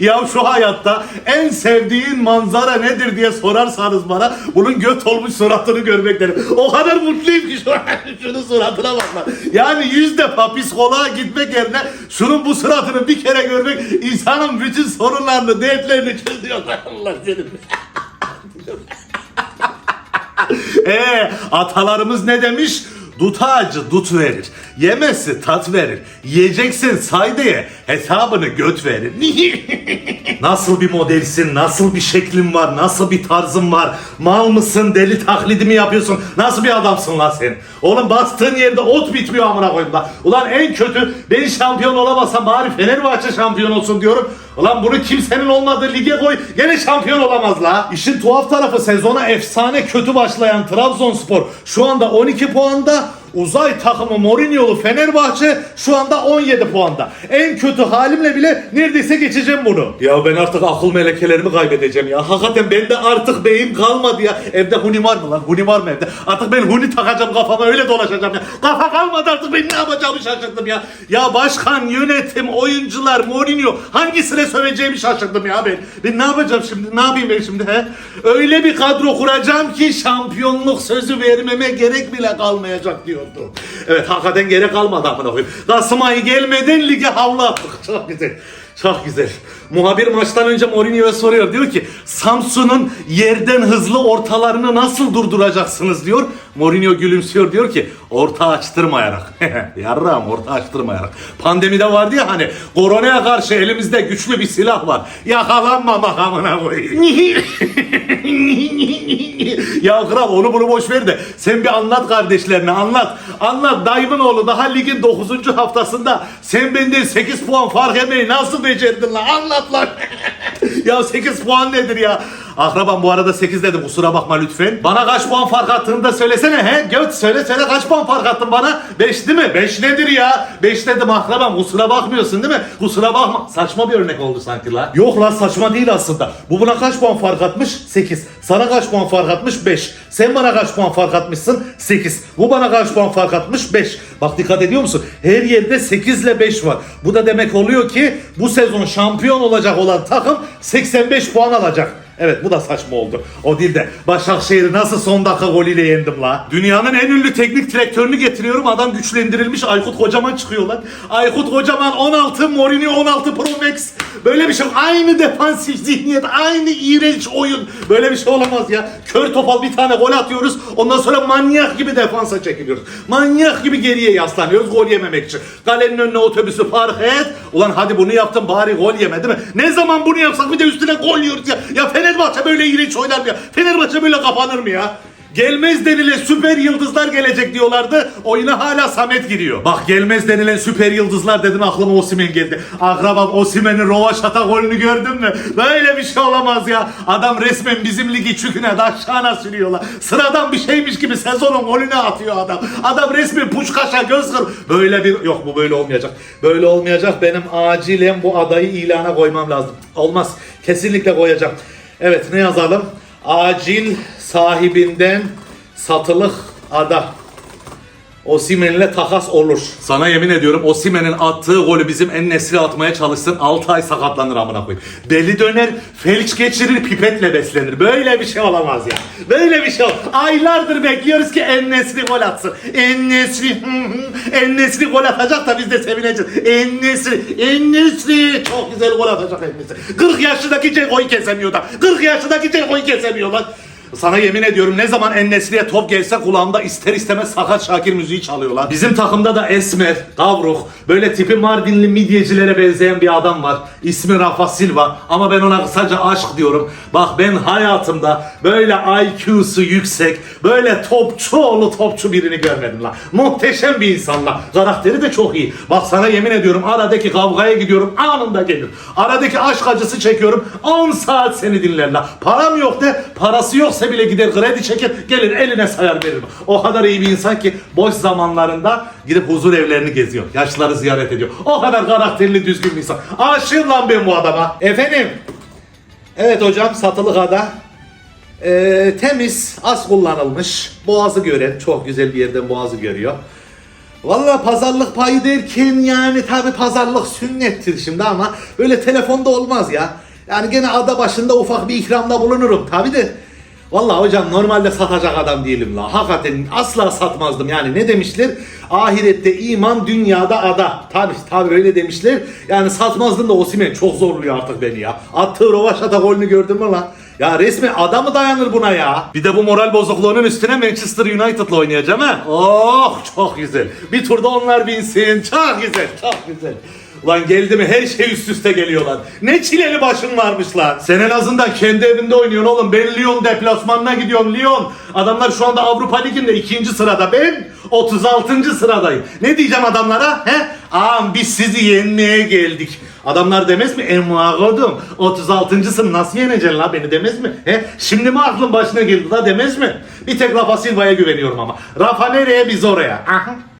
Ya şu hayatta en sevdiğin manzara nedir diye sorarsanız bana bunun göt olmuş suratını görmek derim. O kadar mutluyum ki şu an şunun suratına bak lan. Yani yüz defa psikoloğa gitmek yerine şunun bu suratını bir kere görmek insanın bütün sorunlarını, dertlerini çözüyor. Allah senin. Ee, atalarımız ne demiş? Dut ağacı dut verir. Yemesi tat verir. Yiyeceksin say diye hesabını göt verir. nasıl bir modelsin, nasıl bir şeklin var, nasıl bir tarzın var? Mal mısın, deli taklidi mi yapıyorsun? Nasıl bir adamsın lan sen? Oğlum bastığın yerde ot bitmiyor amına koyayım da. Ulan en kötü ben şampiyon olamazsam bari Fenerbahçe şampiyon olsun diyorum. Ulan bunu kimsenin olmadığı lige koy gene şampiyon olamaz la. İşin tuhaf tarafı sezona efsane kötü başlayan Trabzonspor şu anda 12 puanda Uzay takımı Mourinho'lu Fenerbahçe şu anda 17 puanda. En kötü halimle bile neredeyse geçeceğim bunu. Ya ben artık akıl melekelerimi kaybedeceğim ya. Hakikaten bende artık beyin kalmadı ya. Evde huni var mı lan? Huni var mı evde? Artık ben huni takacağım kafama öyle dolaşacağım ya. Kafa kalmadı artık ben ne yapacağımı şaşırdım ya. Ya başkan, yönetim, oyuncular, Mourinho hangisine söveceğimi şaşırdım ya ben. Ben ne yapacağım şimdi? Ne yapayım ben şimdi he? Öyle bir kadro kuracağım ki şampiyonluk sözü vermeme gerek bile kalmayacak diyordu. Evet hakikaten gerek kalmadı amına koyayım. Kasım gelmeden lige havlu attık. Çok güzel. Çok güzel. Muhabir maçtan önce Mourinho'ya soruyor. Diyor ki Samsun'un yerden hızlı ortalarını nasıl durduracaksınız diyor. Mourinho gülümsüyor diyor ki orta açtırmayarak. Yarram orta açtırmayarak. Pandemide vardı ya hani koronaya karşı elimizde güçlü bir silah var. Yakalanmamak amına koyayım. ya kral onu bunu boş ver de sen bir anlat kardeşlerine anlat. Anlat dayımın oğlu daha ligin 9. haftasında sen benden 8 puan fark etmeyi nasıl becerdin lan anlat lan. ya 8 puan nedir ya? Akrabam bu arada 8 dedim kusura bakma lütfen. Bana kaç puan fark attığını da söylesene he. Göt söyle söyle kaç puan fark attın bana? 5 değil mi? 5 nedir ya? 5 dedim akrabam kusura bakmıyorsun değil mi? Kusura bakma. Saçma bir örnek oldu sanki la. Yok lan saçma değil aslında. Bu buna kaç puan fark atmış? 8. Sana kaç puan fark atmış? 5. Sen bana kaç puan fark atmışsın? 8. Bu bana kaç puan fark atmış? 5. Bak dikkat ediyor musun? Her yerde 8 ile 5 var. Bu da demek oluyor ki bu sezon şampiyon olacak olan takım 85 puan alacak. Evet bu da saçma oldu. O değil de Başakşehir'i nasıl son dakika golüyle yendim la? Dünyanın en ünlü teknik direktörünü getiriyorum. Adam güçlendirilmiş Aykut Kocaman çıkıyor lan. Aykut Kocaman 16, Mourinho 16 Pro Max. Böyle bir şey. Aynı defansif zihniyet, aynı iğrenç oyun. Böyle bir şey olamaz ya. Kör topal bir tane gol atıyoruz. Ondan sonra manyak gibi defansa çekiliyoruz. Manyak gibi geriye yaslanıyoruz gol yememek için. Kalenin önüne otobüsü park et. Ulan hadi bunu yaptım bari gol yeme değil mi? Ne zaman bunu yapsak bir de üstüne gol yiyoruz ya. Ya Fenerbahçe böyle iğrenç oynar mı ya? Fenerbahçe böyle kapanır mı ya? Gelmez denilen süper yıldızlar gelecek diyorlardı. Oyuna hala Samet giriyor. Bak gelmez denilen süper yıldızlar dedin aklıma Osimen geldi. Akrabam Osimen'in rovaşata golünü gördün mü? Böyle bir şey olamaz ya. Adam resmen bizim ligi çüküne daşağına sürüyorlar. Sıradan bir şeymiş gibi sezonun golünü atıyor adam. Adam resmen puşkaşa göz kır. Böyle bir... Yok bu böyle olmayacak. Böyle olmayacak. Benim acilen bu adayı ilana koymam lazım. Olmaz. Kesinlikle koyacağım. Evet ne yazalım? Acil sahibinden satılık ada. Osimen'le takas olur. Sana yemin ediyorum Osimen'in attığı golü bizim en nesli atmaya çalışsın 6 ay sakatlanır amına koyayım. Deli döner, felç geçirir, pipetle beslenir. Böyle bir şey olamaz ya. Böyle bir şey ol. Aylardır bekliyoruz ki en nesli gol atsın. En nesli, en nesli gol atacak da biz de sevineceğiz. En nesli, en nesli çok güzel gol atacak en nesli. 40 yaşındaki Ceko'yu kesemiyor da. 40 yaşındaki Ceko'yu kesemiyor lan. Sana yemin ediyorum ne zaman Ennesli'ye top gelse kulağımda ister istemez Sakat Şakir müziği çalıyorlar. Bizim takımda da Esmer, Gavruk, böyle tipi Mardinli midyecilere benzeyen bir adam var. İsmi Rafa Silva ama ben ona kısaca aşk diyorum. Bak ben hayatımda böyle IQ'su yüksek, böyle topçu oğlu topçu birini görmedim lan. Muhteşem bir insan lan. Karakteri de çok iyi. Bak sana yemin ediyorum aradaki kavgaya gidiyorum anında gelir. Aradaki aşk acısı çekiyorum 10 saat seni dinler lan. Param yok de parası yoksa bile gider kredi çeker gelir eline sayar veririm. O kadar iyi bir insan ki boş zamanlarında gidip huzur evlerini geziyor. Yaşlıları ziyaret ediyor. O kadar karakterli düzgün bir insan. Aşığım lan ben bu adama. Efendim. Evet hocam satılık ada. Ee, temiz, az kullanılmış. Boğazı gören, çok güzel bir yerden boğazı görüyor. Vallahi pazarlık payı derken yani tabi pazarlık sünnettir şimdi ama böyle telefonda olmaz ya. Yani gene ada başında ufak bir ikramda bulunurum tabi de. Vallahi hocam normalde satacak adam değilim la. Hakikaten asla satmazdım yani ne demişler? Ahirette iman dünyada ada. Tabi tabi öyle demişler. Yani satmazdım da Osimhen çok zorluyor artık beni ya. Attığı rovaşata golünü gördün mü lan? Ya resmen ada mı dayanır buna ya? Bir de bu moral bozukluğunun üstüne Manchester United'la oynayacağım ha. Oh çok güzel. Bir turda onlar binsin. Çok güzel, çok güzel. Ulan geldi mi her şey üst üste geliyor lan. Ne çileli başın varmış lan. Sen en azından kendi evinde oynuyorsun oğlum. Ben Lyon deplasmanına gidiyorum Lyon. Adamlar şu anda Avrupa Ligi'nde ikinci sırada. Ben 36. sıradayım. Ne diyeceğim adamlara? He? Ağam biz sizi yenmeye geldik. Adamlar demez mi? Emmagodum 36.sın nasıl yeneceksin la beni demez mi? He? Şimdi mi aklın başına geldi la demez mi? Bir tek Rafa Silva'ya güveniyorum ama. Rafa nereye biz oraya. Aha.